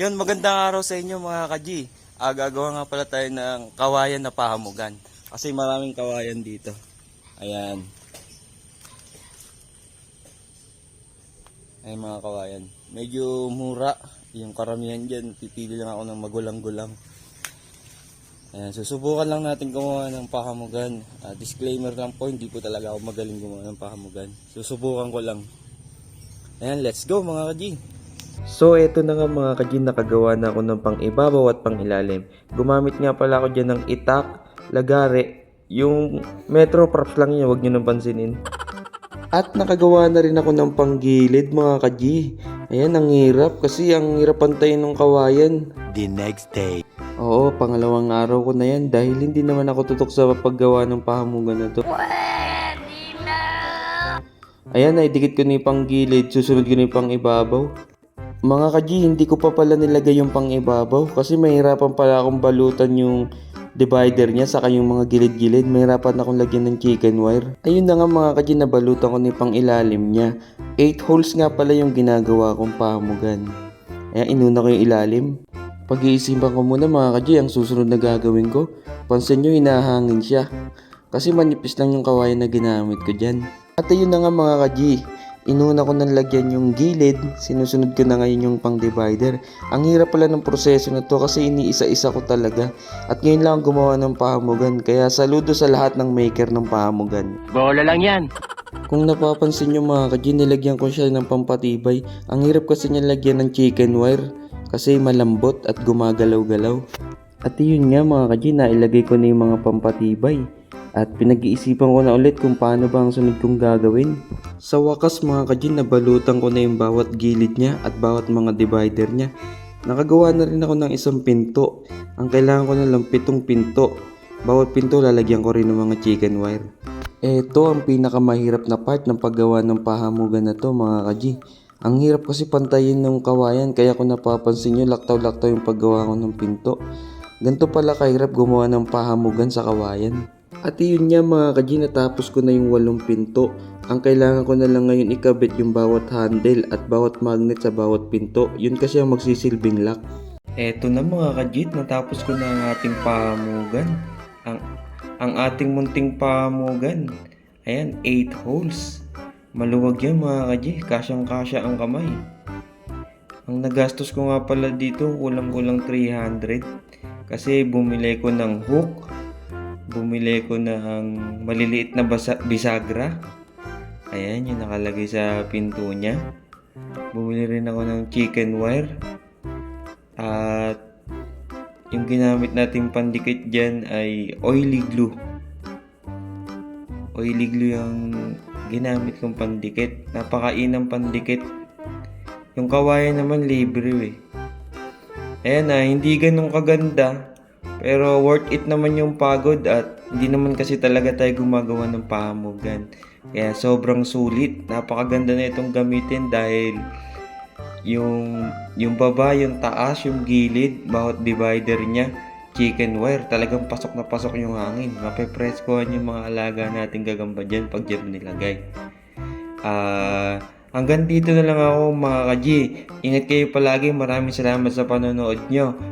Yun, magandang araw sa inyo mga ka-G. Ah, gagawa nga pala tayo ng kawayan na pahamugan. Kasi maraming kawayan dito. Ayan. Ayan mga kawayan. Medyo mura. Yung karamihan dyan, pipili lang ako ng magulang-gulang. Ayan, susubukan lang natin gumawa ng pahamugan. Ah, disclaimer lang po, hindi po talaga ako magaling gumawa ng pahamugan. Susubukan ko lang. Ayan, let's go mga ka-G. So eto na nga mga kajin nakagawa na ako ng pang ibabaw at pang ilalim. Gumamit nga pala ako dyan ng itak, lagare, yung metro props lang yun, huwag nyo nang pansinin. At nakagawa na rin ako ng panggilid mga kaji. Ayan, ang hirap kasi ang hirap pantayin ng kawayan. the next day. Oo, pangalawang araw ko na yan dahil hindi naman ako tutok sa paggawa ng pahamugan na to. Ayan, naidikit ko na yung panggilid, susunod ko na yung pang ibabaw. Mga kaji, hindi ko pa pala nilagay yung pang ibabaw kasi mahirapan pala akong balutan yung divider niya saka yung mga gilid-gilid. Mahirapan akong lagyan ng chicken wire. Ayun na nga mga kaji, nabalutan ko yung pang ilalim niya. 8 holes nga pala yung ginagawa kong pamugan. Ayan, inuna ko yung ilalim. Pag-iisipan ko muna mga kaji, ang susunod na gagawin ko. Pansin nyo, hinahangin siya. Kasi manipis lang yung kawayan na ginamit ko dyan. At ayun na nga mga kaji, inuna ko nang lagyan yung gilid, sinusunod ko na ngayon yung pang divider. Ang hirap pala ng proseso na to kasi iniisa-isa ko talaga. At ngayon lang gumawa ng pahamugan, kaya saludo sa lahat ng maker ng pahamugan. Bola lang yan. Kung napapansin nyo mga kaji, nilagyan ko siya ng pampatibay. Ang hirap kasi niya lagyan ng chicken wire kasi malambot at gumagalaw-galaw. At yun nga mga kaji, nailagay ko na yung mga pampatibay. At pinag-iisipan ko na ulit kung paano ba ang sunod kong gagawin. Sa wakas mga kaji, nabalutan ko na yung bawat gilid niya at bawat mga divider niya. Nakagawa na rin ako ng isang pinto. Ang kailangan ko na lang pitong pinto. Bawat pinto lalagyan ko rin ng mga chicken wire. Ito ang pinakamahirap na part ng paggawa ng pahamugan na to mga kaji. Ang hirap kasi pantayin ng kawayan kaya kung napapansin nyo laktaw-laktaw yung paggawa ko ng pinto. Ganito pala kahirap gumawa ng pahamugan sa kawayan. At yun nga mga kaji natapos ko na yung walong pinto. Ang kailangan ko na lang ngayon ikabit yung bawat handle at bawat magnet sa bawat pinto. Yun kasi ang magsisilbing lock. Eto na mga kajit, natapos ko na ang ating pahamugan. Ang, ang ating munting pahamugan. Ayan, 8 holes. Maluwag yan mga kaji, kasyang kasya ang kamay. Ang nagastos ko nga pala dito, kulang-kulang 300. Kasi bumili ko ng hook, bumili ko ng maliliit na basa- bisagra. Ayan, yung nakalagay sa pinto niya. Bumili rin ako ng chicken wire. At yung ginamit nating pandikit dyan ay oily glue. Oily glue yung ginamit kong pandikit. Napakainang pandikit. Yung kawayan naman libre eh. Ayan na, hindi ganun kaganda. Pero worth it naman yung pagod at hindi naman kasi talaga tayo gumagawa ng pahamugan. Kaya sobrang sulit. Napakaganda na itong gamitin dahil yung yung baba, yung taas, yung gilid, bawat divider niya, chicken wire, talagang pasok na pasok yung hangin. Mapepreskohan yung mga alaga nating gagamba dyan pag dyan nilagay. Ah, hanggang dito na lang ako mga ka-G. Ingat kayo palagi. Maraming salamat sa panonood nyo.